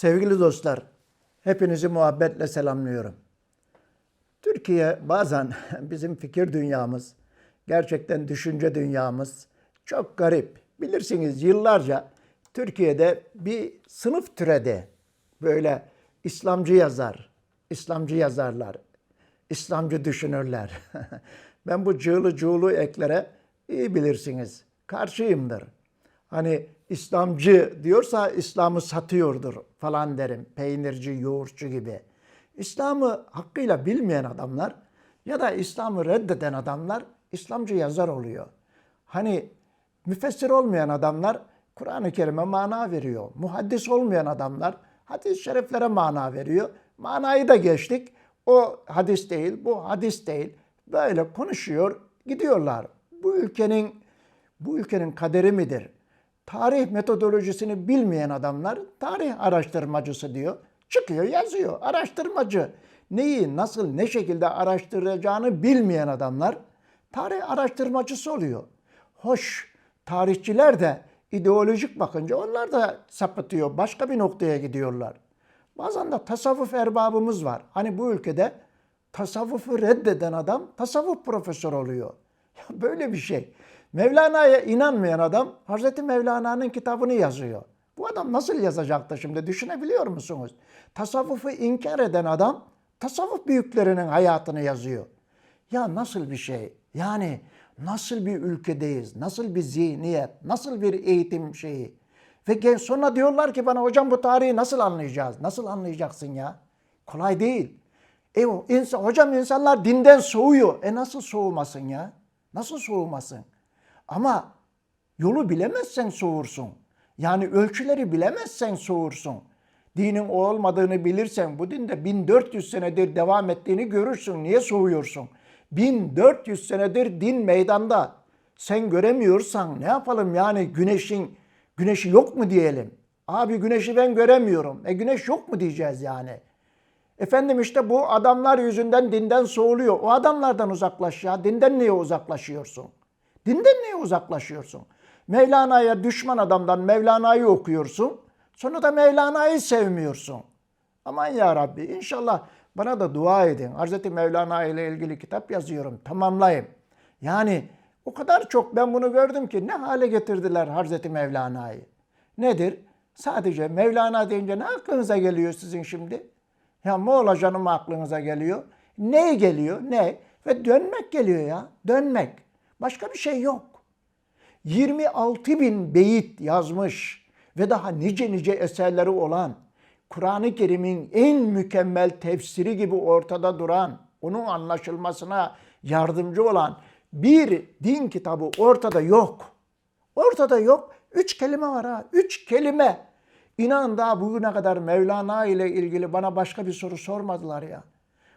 Sevgili dostlar, hepinizi muhabbetle selamlıyorum. Türkiye bazen bizim fikir dünyamız, gerçekten düşünce dünyamız çok garip. Bilirsiniz yıllarca Türkiye'de bir sınıf türedi. Böyle İslamcı yazar, İslamcı yazarlar, İslamcı düşünürler. ben bu cığlı cuğulu eklere iyi bilirsiniz. Karşıyımdır. Hani İslamcı diyorsa İslam'ı satıyordur falan derim. Peynirci, yoğurtçu gibi. İslam'ı hakkıyla bilmeyen adamlar ya da İslam'ı reddeden adamlar İslamcı yazar oluyor. Hani müfessir olmayan adamlar Kur'an-ı Kerim'e mana veriyor. Muhaddis olmayan adamlar hadis-i şeriflere mana veriyor. Manayı da geçtik. O hadis değil, bu hadis değil. Böyle konuşuyor, gidiyorlar. Bu ülkenin bu ülkenin kaderi midir? Tarih metodolojisini bilmeyen adamlar tarih araştırmacısı diyor. Çıkıyor yazıyor araştırmacı. Neyi nasıl ne şekilde araştıracağını bilmeyen adamlar tarih araştırmacısı oluyor. Hoş tarihçiler de ideolojik bakınca onlar da sapıtıyor. Başka bir noktaya gidiyorlar. Bazen de tasavvuf erbabımız var. Hani bu ülkede tasavvufu reddeden adam tasavvuf profesörü oluyor. Ya böyle bir şey. Mevlana'ya inanmayan adam Hazreti Mevlana'nın kitabını yazıyor. Bu adam nasıl yazacaktı şimdi düşünebiliyor musunuz? Tasavvufu inkar eden adam tasavvuf büyüklerinin hayatını yazıyor. Ya nasıl bir şey? Yani nasıl bir ülkedeyiz? Nasıl bir zihniyet? Nasıl bir eğitim şeyi? Ve sonra diyorlar ki bana hocam bu tarihi nasıl anlayacağız? Nasıl anlayacaksın ya? Kolay değil. E insan, hocam insanlar dinden soğuyor. E nasıl soğumasın ya? Nasıl soğumasın? Ama yolu bilemezsen soğursun. Yani ölçüleri bilemezsen soğursun. Dinin o olmadığını bilirsen bu dinde 1400 senedir devam ettiğini görürsün. Niye soğuyorsun? 1400 senedir din meydanda. Sen göremiyorsan ne yapalım yani güneşin güneşi yok mu diyelim? Abi güneşi ben göremiyorum. E güneş yok mu diyeceğiz yani? Efendim işte bu adamlar yüzünden dinden soğuluyor. O adamlardan uzaklaş ya. Dinden niye uzaklaşıyorsun? Dinden niye uzaklaşıyorsun? Mevlana'ya düşman adamdan Mevlana'yı okuyorsun. Sonra da Mevlana'yı sevmiyorsun. Aman ya Rabbi inşallah bana da dua edin. Hazreti Mevlana ile ilgili kitap yazıyorum. Tamamlayayım. Yani o kadar çok ben bunu gördüm ki ne hale getirdiler Hazreti Mevlana'yı. Nedir? Sadece Mevlana deyince ne aklınıza geliyor sizin şimdi? Ya Moğol canım aklınıza geliyor. Ne geliyor? Ne? Ve dönmek geliyor ya. Dönmek. Başka bir şey yok. 26 bin beyit yazmış ve daha nice nice eserleri olan, Kur'an-ı Kerim'in en mükemmel tefsiri gibi ortada duran, onun anlaşılmasına yardımcı olan bir din kitabı ortada yok. Ortada yok. Üç kelime var ha. Üç kelime. İnan daha bugüne kadar Mevlana ile ilgili bana başka bir soru sormadılar ya.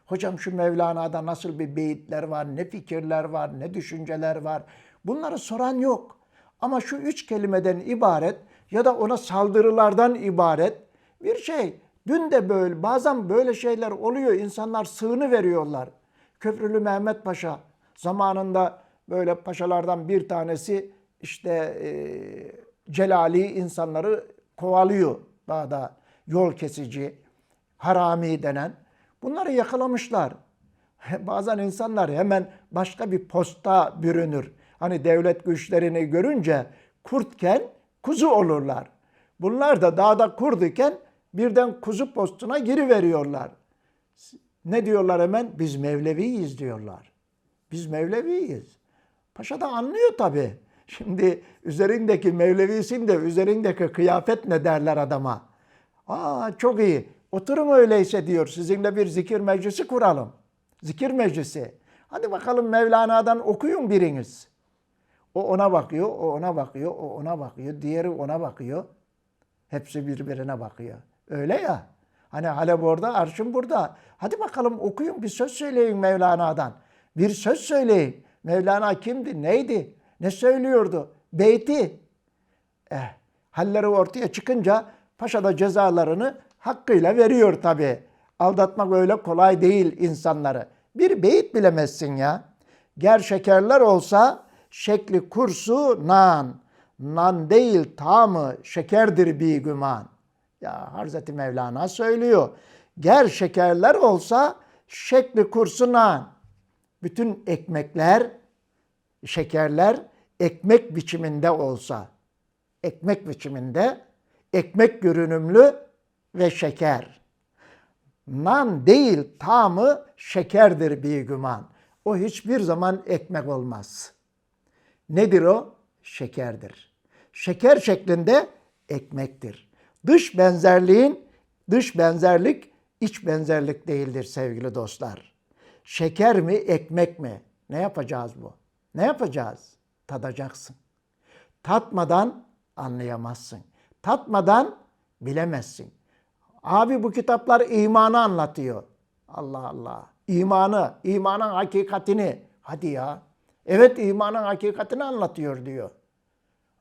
Hocam şu Mevlana'da nasıl bir beyitler var, ne fikirler var, ne düşünceler var. Bunları soran yok. Ama şu üç kelimeden ibaret ya da ona saldırılardan ibaret bir şey. Dün de böyle bazen böyle şeyler oluyor. İnsanlar sığını veriyorlar. Köprülü Mehmet Paşa zamanında böyle paşalardan bir tanesi işte e, Celali insanları kovalıyor dağda yol kesici, harami denen. Bunları yakalamışlar. Bazen insanlar hemen başka bir posta bürünür. Hani devlet güçlerini görünce kurtken kuzu olurlar. Bunlar da dağda kurduyken birden kuzu postuna giriveriyorlar. Ne diyorlar hemen? Biz Mevleviyiz diyorlar. Biz Mevleviyiz. Paşa da anlıyor tabii. Şimdi üzerindeki Mevlevisin de üzerindeki kıyafet ne derler adama. Aa çok iyi. Oturun öyleyse diyor. Sizinle bir zikir meclisi kuralım. Zikir meclisi. Hadi bakalım Mevlana'dan okuyun biriniz. O ona bakıyor, o ona bakıyor, o ona bakıyor, diğeri ona bakıyor. Hepsi birbirine bakıyor. Öyle ya. Hani Halep orada, arşın burada. Hadi bakalım okuyun bir söz söyleyin Mevlana'dan. Bir söz söyleyin. Mevlana kimdi, neydi, ne söylüyordu? Beyti. Eh, halleri ortaya çıkınca paşa da cezalarını hakkıyla veriyor tabii. Aldatmak öyle kolay değil insanları. Bir beyit bilemezsin ya. Ger şekerler olsa şekli kursu nan. Nan değil tamı şekerdir bir güman. Ya Hazreti Mevlana söylüyor. Ger şekerler olsa şekli kursunan bütün ekmekler, şekerler ekmek biçiminde olsa, ekmek biçiminde, ekmek görünümlü ve şeker. Nan değil tamı şekerdir bir güman. O hiçbir zaman ekmek olmaz. Nedir o? Şekerdir. Şeker şeklinde ekmektir. Dış benzerliğin dış benzerlik iç benzerlik değildir sevgili dostlar. Şeker mi ekmek mi? Ne yapacağız bu? Ne yapacağız? Tadacaksın. Tatmadan anlayamazsın. Tatmadan bilemezsin. Abi bu kitaplar imanı anlatıyor. Allah Allah. İmanı, imanın hakikatini. Hadi ya. Evet imanın hakikatini anlatıyor diyor.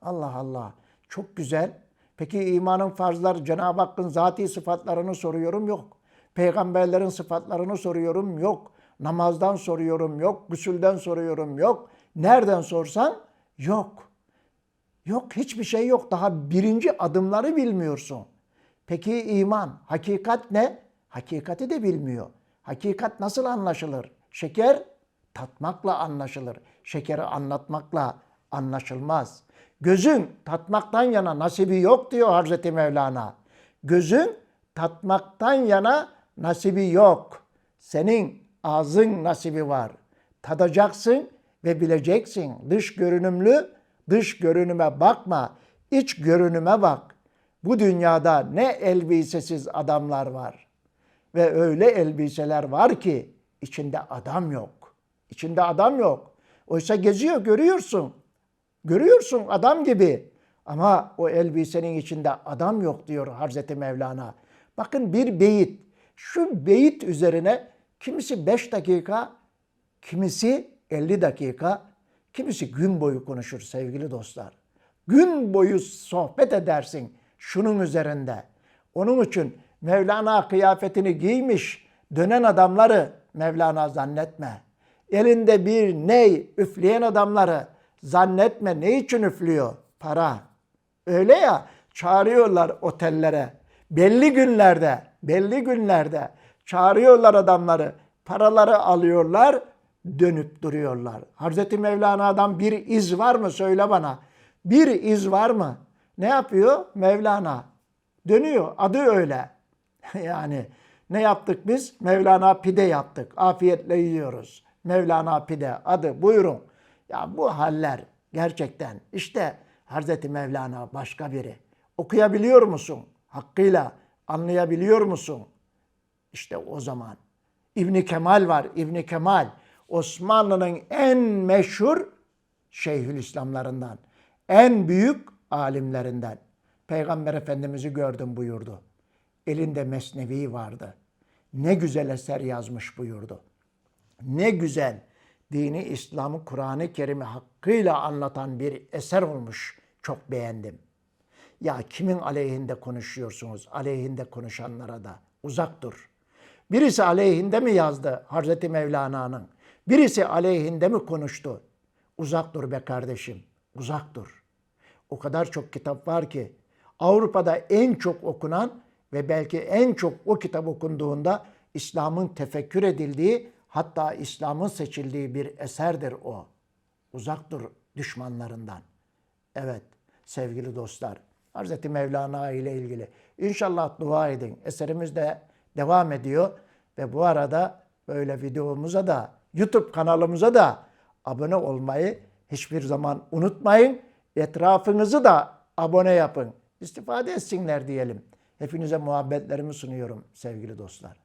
Allah Allah. Çok güzel. Peki imanın farzları Cenab-ı Hakk'ın zati sıfatlarını soruyorum yok. Peygamberlerin sıfatlarını soruyorum yok. Namazdan soruyorum yok. Gusülden soruyorum yok. Nereden sorsan yok. Yok hiçbir şey yok. Daha birinci adımları bilmiyorsun. Peki iman, hakikat ne? Hakikati de bilmiyor. Hakikat nasıl anlaşılır? Şeker tatmakla anlaşılır. Şekeri anlatmakla anlaşılmaz. Gözün tatmaktan yana nasibi yok diyor Hazreti Mevlana. Gözün tatmaktan yana nasibi yok. Senin ağzın nasibi var. Tadacaksın ve bileceksin. Dış görünümlü, dış görünüme bakma. iç görünüme bak. Bu dünyada ne elbisesiz adamlar var. Ve öyle elbiseler var ki içinde adam yok. İçinde adam yok. Oysa geziyor görüyorsun. Görüyorsun adam gibi. Ama o elbisenin içinde adam yok diyor Hazreti Mevlana. Bakın bir beyit. Şu beyit üzerine kimisi 5 dakika, kimisi 50 dakika, kimisi gün boyu konuşur sevgili dostlar. Gün boyu sohbet edersin şunun üzerinde. Onun için Mevlana kıyafetini giymiş dönen adamları Mevlana zannetme. Elinde bir ney üfleyen adamları zannetme ne için üflüyor? Para. Öyle ya çağırıyorlar otellere. Belli günlerde, belli günlerde çağırıyorlar adamları. Paraları alıyorlar, dönüp duruyorlar. Hazreti Mevlana'dan bir iz var mı söyle bana. Bir iz var mı? Ne yapıyor? Mevlana. Dönüyor. Adı öyle. yani ne yaptık biz? Mevlana pide yaptık. Afiyetle yiyoruz. Mevlana pide adı buyurun. Ya bu haller gerçekten işte Hazreti Mevlana başka biri. Okuyabiliyor musun? Hakkıyla anlayabiliyor musun? İşte o zaman. İbni Kemal var. İbni Kemal Osmanlı'nın en meşhur Şeyhülislamlarından. En büyük alimlerinden. Peygamber Efendimiz'i gördüm buyurdu. Elinde mesnevi vardı. Ne güzel eser yazmış buyurdu. Ne güzel dini İslam'ı Kur'an-ı Kerim'i hakkıyla anlatan bir eser olmuş. Çok beğendim. Ya kimin aleyhinde konuşuyorsunuz? Aleyhinde konuşanlara da uzak dur. Birisi aleyhinde mi yazdı Hazreti Mevlana'nın? Birisi aleyhinde mi konuştu? Uzak dur be kardeşim. Uzak dur. O kadar çok kitap var ki Avrupa'da en çok okunan ve belki en çok o kitap okunduğunda İslam'ın tefekkür edildiği hatta İslam'ın seçildiği bir eserdir o. Uzak dur düşmanlarından. Evet sevgili dostlar. Hz. Mevlana ile ilgili. İnşallah dua edin. Eserimiz de devam ediyor. Ve bu arada böyle videomuza da YouTube kanalımıza da abone olmayı hiçbir zaman unutmayın. Etrafınızı da abone yapın. İstifade etsinler diyelim. Hepinize muhabbetlerimi sunuyorum sevgili dostlar.